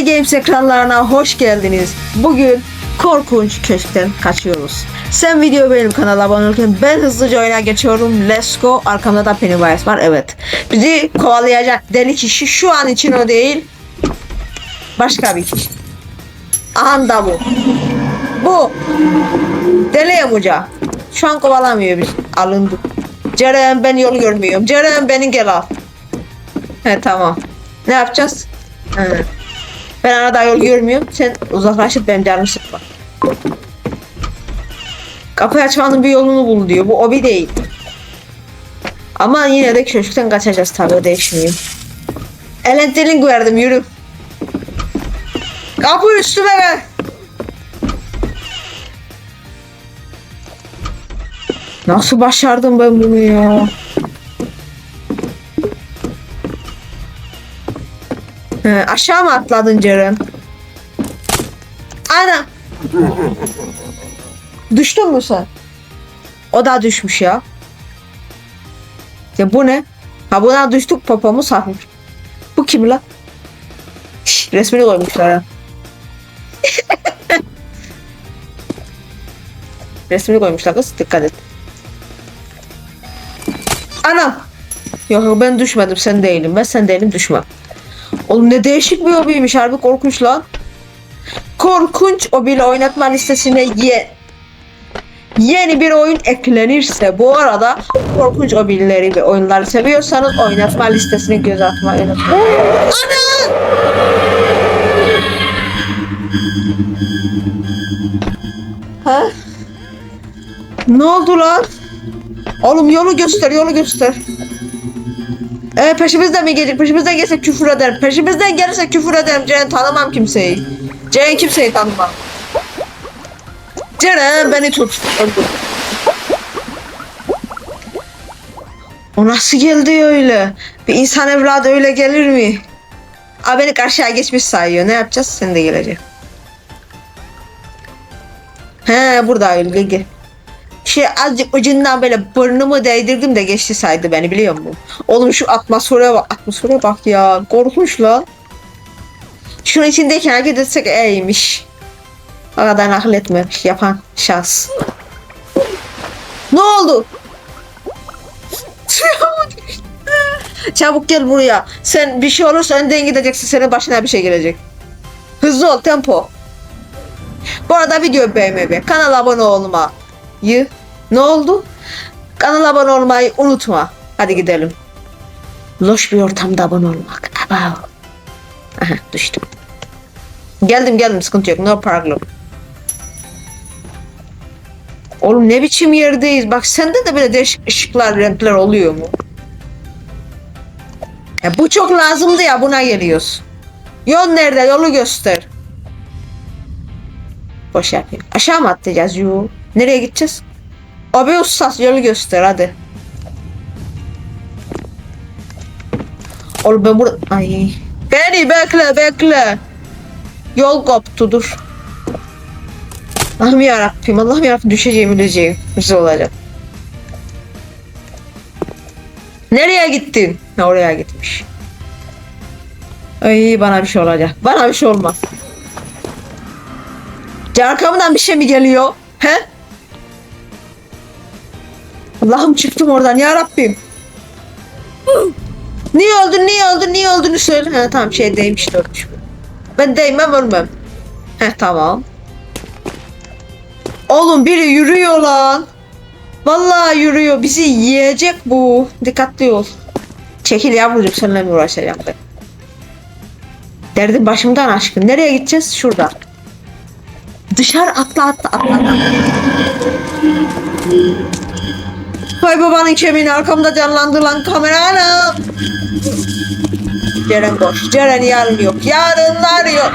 Play Games ekranlarına hoş geldiniz. Bugün korkunç köşkten kaçıyoruz. Sen video benim kanala abone olurken ben hızlıca oyuna geçiyorum. Let's go. Arkamda da Pennywise var. Evet. Bizi kovalayacak deli kişi şu an için o değil. Başka bir kişi. Aha da bu. Bu. Deli Emuca. Şu an kovalamıyor biz. Alındı. Ceren ben yolu görmüyorum. Ceren beni gel al. He tamam. Ne yapacağız? He. Ben arada yol görmüyorum. Sen uzaklaşıp benim canımı sıkma. Kapıyı açmanın bir yolunu bul diyor. Bu obi değil. Ama yine de köşkten kaçacağız tabii o değişmiyor. Elektriğini verdim yürü. Kapı üstüme ver. Nasıl başardım ben bunu ya? He, aşağı mı atladın Ceren? Ana. Düştün mü sen? O da düşmüş ya. Ya bu ne? Ha buna düştük popomuz hafif. Bu kim la? Şş, resmini koymuşlar ha. resmini koymuşlar kız dikkat et. Anam. Yok ben düşmedim sen değilim. Ben sen değilim düşmem. Oğlum ne değişik bir hobiymiş harbi korkunç lan. Korkunç hobiyle oynatma listesine ye yeni bir oyun eklenirse bu arada korkunç hobileri ve oyunları seviyorsanız oynatma listesine göz atmayı unutmayın. Ha? Ne oldu lan? Oğlum yolu göster, yolu göster. Ee, peşimizden mi gelecek? Peşimizden gelse küfür ederim. Peşimizden gelirse küfür ederim. Ceren tanımam kimseyi. Ceren kimseyi tanımam. Ceren beni tut. O nasıl geldi öyle? Bir insan evladı öyle gelir mi? Aa beni karşıya geçmiş sayıyor. Ne yapacağız? Sen de geleceksin. He burada öyle gel. Şey azıcık ucundan böyle burnumu değdirdim de geçti saydı beni biliyor musun? Oğlum şu atmosfere bak. Atmosfere bak ya. Korkunç lan. Şunun içindeyken hareket etsek iyiymiş. O kadar nakletmemiş yapan şans. Ne oldu? Çabuk gel buraya. Sen bir şey olursa önden gideceksin. Senin başına bir şey gelecek. Hızlı ol tempo. Bu arada video beğenmeyi, kanala abone olma. Yı. Ne oldu? Kanala abone olmayı unutma. Hadi gidelim. Loş bir ortamda abone olmak. Abav. Aha düştüm. Geldim geldim sıkıntı yok. No problem. Oğlum ne biçim yerdeyiz? Bak sende de böyle değişik ışıklar, renkler oluyor mu? Ya bu çok lazımdı ya buna geliyoruz. Yol nerede? Yolu göster. Boş yapayım. Aşağı mı atlayacağız? Yo. Nereye gideceğiz? Abi ustaz yolu göster hadi. Oğlum ben burada... Ay. Beni bekle bekle. Yol koptu dur. Allah'ım yarabbim Allah'ım yarabbim düşeceğim öleceğim. Güzel olacak. Nereye gittin? Ha, oraya gitmiş. Ay bana bir şey olacak. Bana bir şey olmaz. Arkamdan bir şey mi geliyor? He? Allah'ım çıktım oradan ya Rabbim. Niye öldün niye öldün niye öldüğünü söyle. He tamam şey değmiş ölmüş. Ben değmem ölmem. He tamam. Oğlum biri yürüyor lan. Vallahi yürüyor. Bizi yiyecek bu. Dikkatli ol. Çekil yavrucuğum seninle mi uğraşacağım ben? Derdim başımdan aşkın. Nereye gideceğiz? Şurada. Dışarı atla atla atla. atla. Vay babanın kemiğini arkamda canlandı lan kamera anam. Ceren boş. Ceren yarın yok. Yarınlar yok.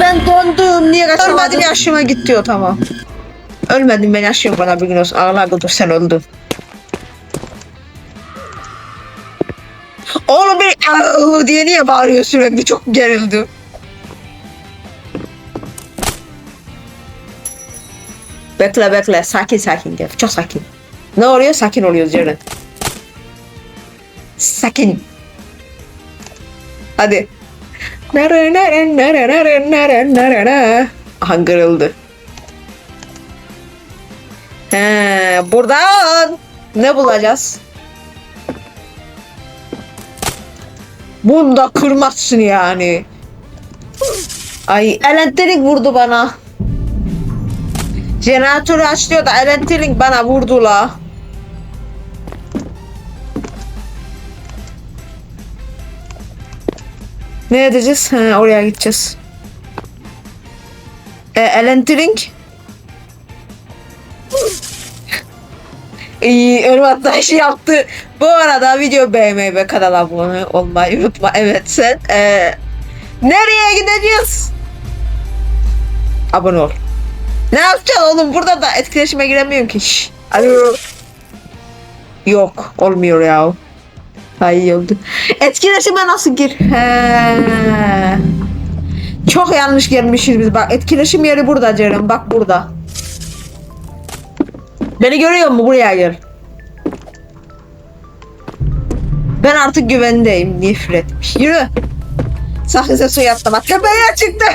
Ben dondum. Niye kaçamadım? Ölmedim yaşıma gitti diyor tamam. Ölmedim ben yaşıyorum bana bir gün olsun. Ağlar dur sen öldün. Oğlum bir diye niye bağırıyor sürekli çok gerildi. Bekle bekle sakin sakin gel çok sakin. Ne oluyor sakin oluyoruz Ceren. Sakin. Hadi. Aha kırıldı. He, buradan ne bulacağız? Bunu da kırmazsın yani. Ay elektrik vurdu bana. Jeneratörü açlıyor da elektrik bana vurdu la. Ne edeceğiz? He, oraya gideceğiz. E, elektrik. İyi, Irmak Taş yaptı. Bu arada video beğenmeyi ve kanala abone olmayı unutma. Evet sen e, nereye gideceğiz? Abone ol. Ne yapacaksın oğlum? Burada da etkileşime giremiyorum ki. Şş. Alo. Yok. Olmuyor ya. Hayır oldu. Etkileşime nasıl gir? He. Çok yanlış gelmişiz biz. Bak etkileşim yeri burada Ceren. Bak burada. Beni görüyor mu? Buraya gel. Ben artık güvendeyim. Nefret. Yürü. Sakın sen suya atlama. Tepeye çıktı.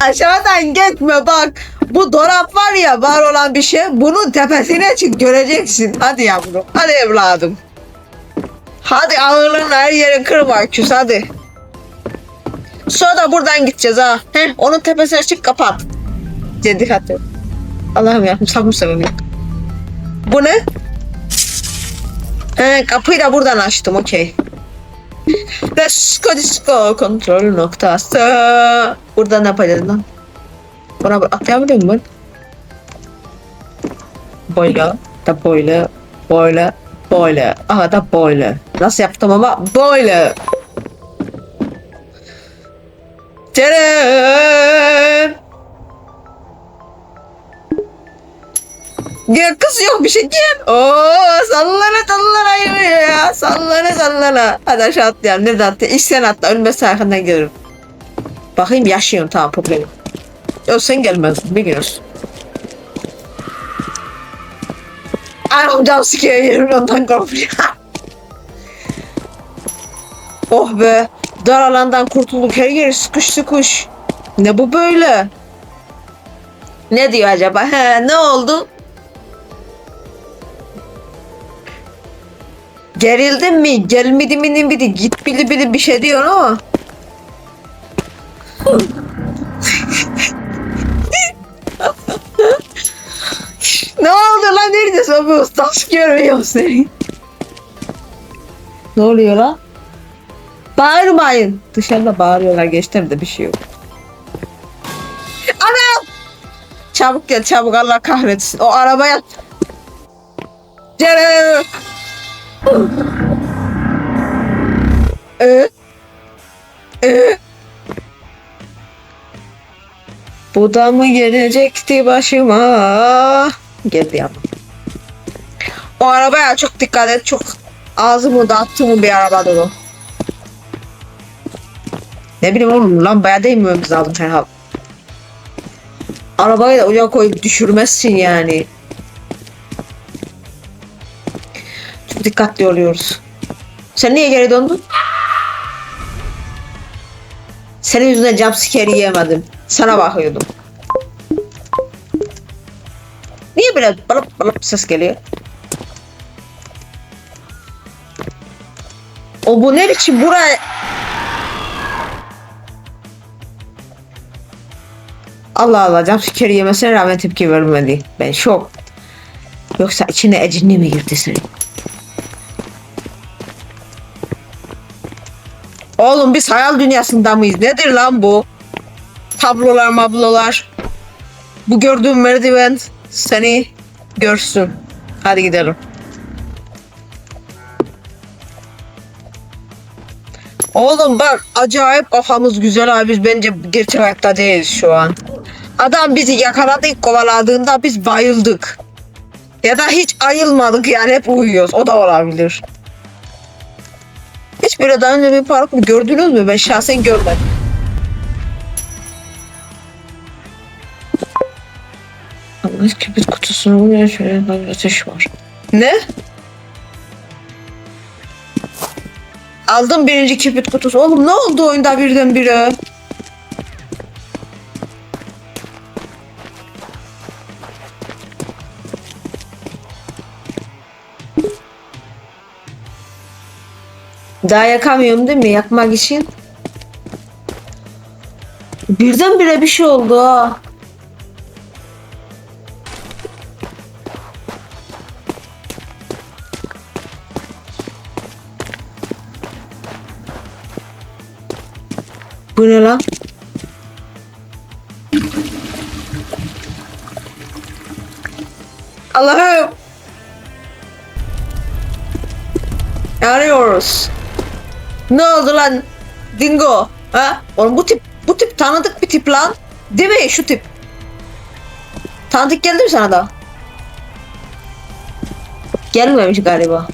Aşağıdan gitme bak. Bu dolap var ya var olan bir şey. Bunun tepesine çık göreceksin. Hadi yavrum. Hadi evladım. Hadi ağırlığın her yerin kırma küs hadi. Sonra da buradan gideceğiz ha. Heh, onun tepesine çık kapat. Ciddi hadi. Allah'ım ya sabır sebebim. Bu ne? He, kapıyı da buradan açtım okey. Disco disco kontrol noktası. Buradan ne yapacağız lan? Buna atlayabiliyor muyum ben? Böyle, da böyle, böyle, böyle. Aha da böyle. Nasıl yaptım ama böyle. Tadam! Gel kız yok bir şey gel. Oo sallana sallana yürü ya. Sallana sallana. Hadi aşağı atlayalım. Nerede atlayalım? İlk sen atla. Ölmezse arkandan gelirim. Bakayım yaşıyorum tamam problem. yok. Sen gelmezdin biliyorsun. Anam can sikiyor yerim ondan korkuyor. oh be. Dar alandan kurtulduk. Her yeri sıkış sıkış. Ne bu böyle? Ne diyor acaba? He, ne oldu? Gerildin mi? Gelmedi mi biri? Git bili bili bir şey diyor ama. ne oldu lan? Neredesin abi? Ustas görmüyor seni. Ne oluyor lan? Bağırmayın. Dışarıda bağırıyorlar. Geçtim de bir şey yok. Anam! Çabuk gel çabuk Allah kahretsin. O arabaya... Cere! Ee? Ee? Bu da mı gelecekti başıma? Geldi ama. O arabaya çok dikkat et. Çok ağzımı dağıttığım bir arabadır o. Ne bileyim oğlum lambaya değmiyoruz lazım herhalde. Arabayı da uca koyup düşürmezsin yani. Dikkatli oluyoruz. Sen niye geri döndün? Senin yüzünden jumpscare yiyemedim. Sana bakıyordum. Niye böyle balıp balıp ses geliyor? O bu ne biçim buraya... Allah Allah jumpscare yemesine rağmen tepki vermedi. Ben şok. Yoksa içine ecinli mi girdi senin? Oğlum biz hayal dünyasında mıyız? Nedir lan bu? Tablolar mablolar. Bu gördüğüm merdiven seni görsün. Hadi gidelim. Oğlum bak acayip kafamız güzel abi biz bence gerçek hayatta değiliz şu an. Adam bizi yakaladı kovaladığında biz bayıldık. Ya da hiç ayılmadık yani hep uyuyoruz o da olabilir. Hiç böyle daha önce bir park mı gördünüz mü? Ben şahsen görmedim. Allah kibrit kutusuna buraya şöyle bir ateş var. Ne? Aldım birinci kibrit kutusu. Oğlum ne oldu oyunda birdenbire? Daha yakamıyorum değil mi? Yakmak için. Birdenbire bir şey oldu ha. Bu ne lan? Allah'ım. Yanıyoruz. Ne oldu lan? Dingo. Ha? Oğlum bu tip bu tip tanıdık bir tip lan. Değil mi şu tip? Tanıdık geldi mi sana da? Gelmemiş galiba.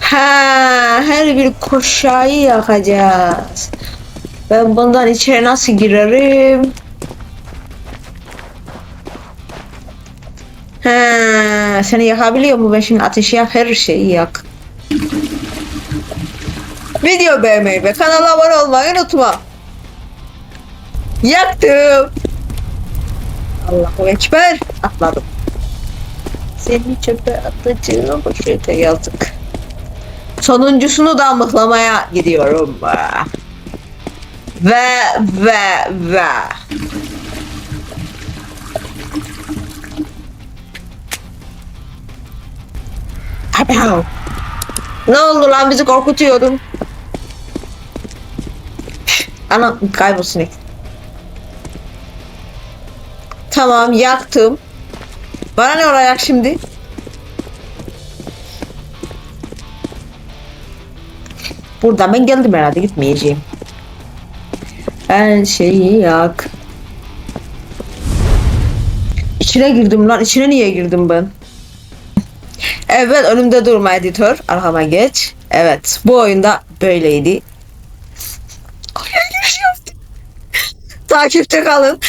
Ha, her bir koşayı yakacağız. Ben bundan içeri nasıl girerim? Ha, seni yakabiliyor mu? Ben şimdi ateşi yak, her şeyi yak. Video beğenmeyi ve kanala abone olmayı unutma. Yaktım. Allahu Ekber. Atladım. Seni çöpe atacağım. Şöyle yazık. Sonuncusunu da mıhlamaya gidiyorum. Ve ve ve. Ne oldu lan bizi korkutuyordun. Ana kaybol sinek. Tamam yaktım. Bana ne olacak şimdi? Buradan ben geldim herhalde gitmeyeceğim. Her şeyi yak. İçine girdim lan. İçine niye girdim ben? Evet önümde durma editör. Arkama geç. Evet bu oyunda böyleydi. Takipte kalın.